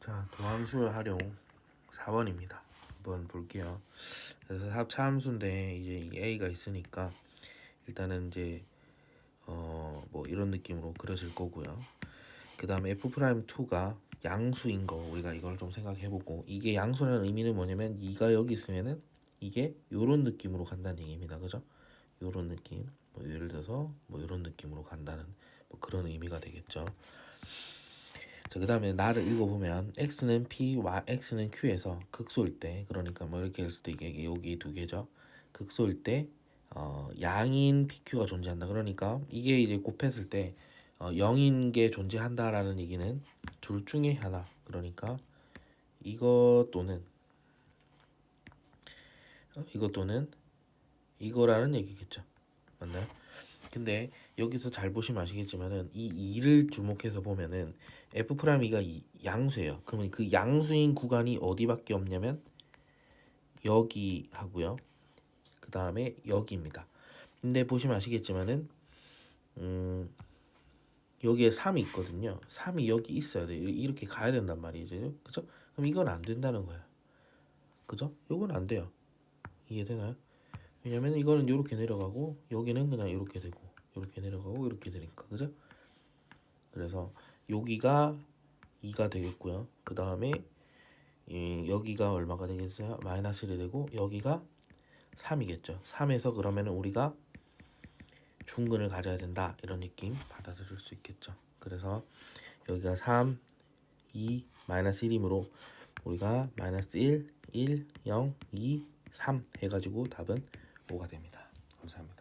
자, 도함수의 활용 4번입니다. 한번 볼게요. 그래서 합차함수인데 이제 이 a가 있으니까 일단은 이제 어 뭐 이런 느낌으로 그려질 거고요. 그 다음에 f 프라임 2가 양수인 거 우리가 이걸 좀 생각해 보고 이게 양수라는 의미는 뭐냐면 2가 여기 있으면은 이게 요런 느낌으로 간다는 얘기입니다. 그죠? 요런 느낌. 뭐 예를 들어서 뭐 이런 느낌으로 간다는 뭐 그런 의미가 되겠죠. 자, 그 다음에 나를 읽어보면 x는 p, y, x는 q에서 극소일 때 그러니까 뭐 이렇게 했을 때 이게 여기 두 개죠. 극소일 때 어, 양인 pq가 존재한다. 그러니까 이게 이제 곱했을 때 어, 0인 게 존재한다라는 얘기는 둘 중에 하나. 그러니까 이거 또는 어, 이거 또는 이거라는 얘기겠죠. 맞나요? 근데 여기서 잘 보시면 아시겠지만은 이 2를 주목해서 보면은 f 프라임이가 이 양수예요. 그러면 그 양수인 구간이 어디밖에 없냐면 여기 하고요. 그 다음에 여기입니다. 근데 보시면 아시겠지만은 음 여기에 3이 있거든요. 3이 여기 있어야 돼. 이렇게 가야 된단 말이죠. 그죠? 그럼 이건 안 된다는 거야. 그죠? 요건 안 돼요. 이해되나요? 왜냐면 이거는 이렇게 내려가고 여기는 그냥 이렇게 되고 이렇게 내려가고 이렇게 되니까 그죠? 그래서 여기가 2가 되겠고요. 그 다음에 여기가 얼마가 되겠어요? 마이너스 1이 되고 여기가 3이겠죠. 3에서 그러면 우리가 중근을 가져야 된다 이런 느낌 받아들일 수 있겠죠. 그래서 여기가 3, 2, 마이너스 1이므로 우리가 마이너스 1, 1, 0, 2, 3 해가지고 답은 5가 됩니다. 감사합니다.